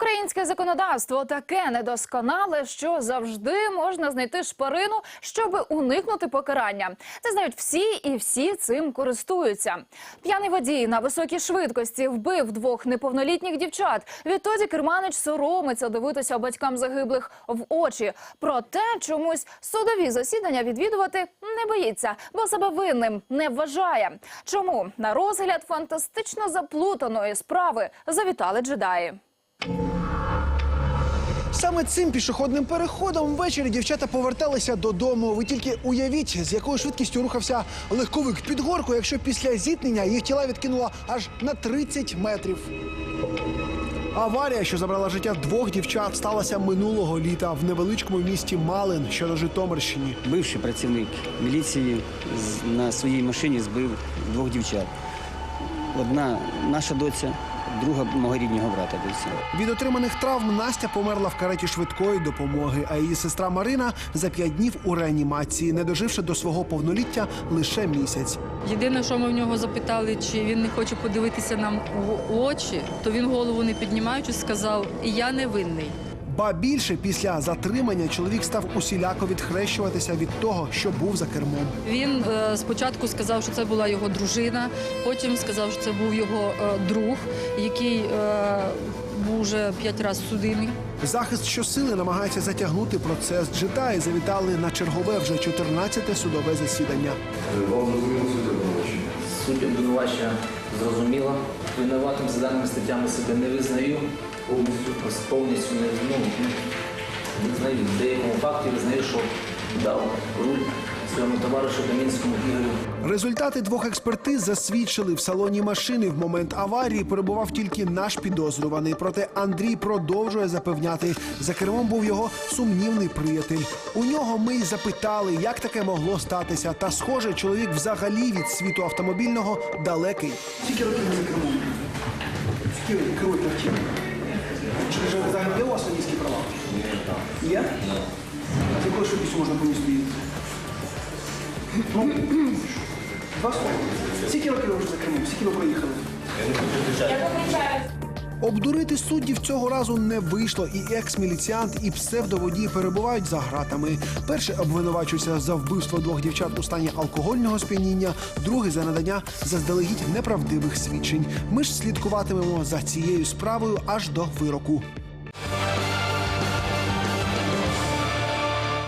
Українське законодавство таке недосконале, що завжди можна знайти шпарину, щоб уникнути покарання. Це знають всі, і всі цим користуються. П'яний водій на високій швидкості вбив двох неповнолітніх дівчат. Відтоді керманич соромиться дивитися батькам загиблих в очі. Проте чомусь судові засідання відвідувати не боїться, бо себе винним не вважає. Чому на розгляд фантастично заплутаної справи завітали джедаї? Саме цим пішохідним переходом ввечері дівчата поверталися додому. Ви тільки уявіть, з якою швидкістю рухався легковик під горку, якщо після зіткнення їх тіла відкинуло аж на 30 метрів. Аварія, що забрала життя двох дівчат, сталася минулого літа в невеличкому місті Малин, що на Житомирщині. Бивший працівник міліції на своїй машині збив двох дівчат. Одна наша доця, друга мого рідного брата доця. Від отриманих травм Настя померла в кареті швидкої допомоги, а її сестра Марина за п'ять днів у реанімації, не доживши до свого повноліття лише місяць. Єдине, що ми в нього запитали, чи він не хоче подивитися нам в очі, то він голову не піднімаючи, сказав: Я не винний. Ба більше після затримання чоловік став усіляко відхрещуватися від того, що був за кермом. Він е, спочатку сказав, що це була його дружина, потім сказав, що це був його е, друг, який е, був вже п'ять разів судимий. Захист щосили намагається затягнути процес. Джедаї завітали на чергове вже 14-те судове засідання. Суть обвинувачення зрозуміла. Винуватим за даними статтями себе не визнаю. Повністю повністю не, ну, не визнаю. В деякому факті визнаю, що дав руль своєму товаришу Камінському Ігорю. Результати двох експертиз засвідчили в салоні машини. В момент аварії перебував тільки наш підозрюваний. Проте Андрій продовжує запевняти, за кермом був його сумнівний приятель. У нього ми й запитали, як таке могло статися. Та схоже, чоловік взагалі від світу автомобільного далекий. Скільки років за кермом? Скільки автівкою? Чи вже взагалі є у вас водійські права? Є? А з якою швидкістю можна по місту їздити? Ну, Два слова. Скільки років ви вже за кермом? Скільки ви проїхали? Обдурити суддів цього разу не вийшло, і екс-міліціант, і псевдоводій перебувають за гратами. Перший обвинувачується за вбивство двох дівчат у стані алкогольного сп'яніння, другий за надання заздалегідь неправдивих свідчень. Ми ж слідкуватимемо за цією справою аж до вироку.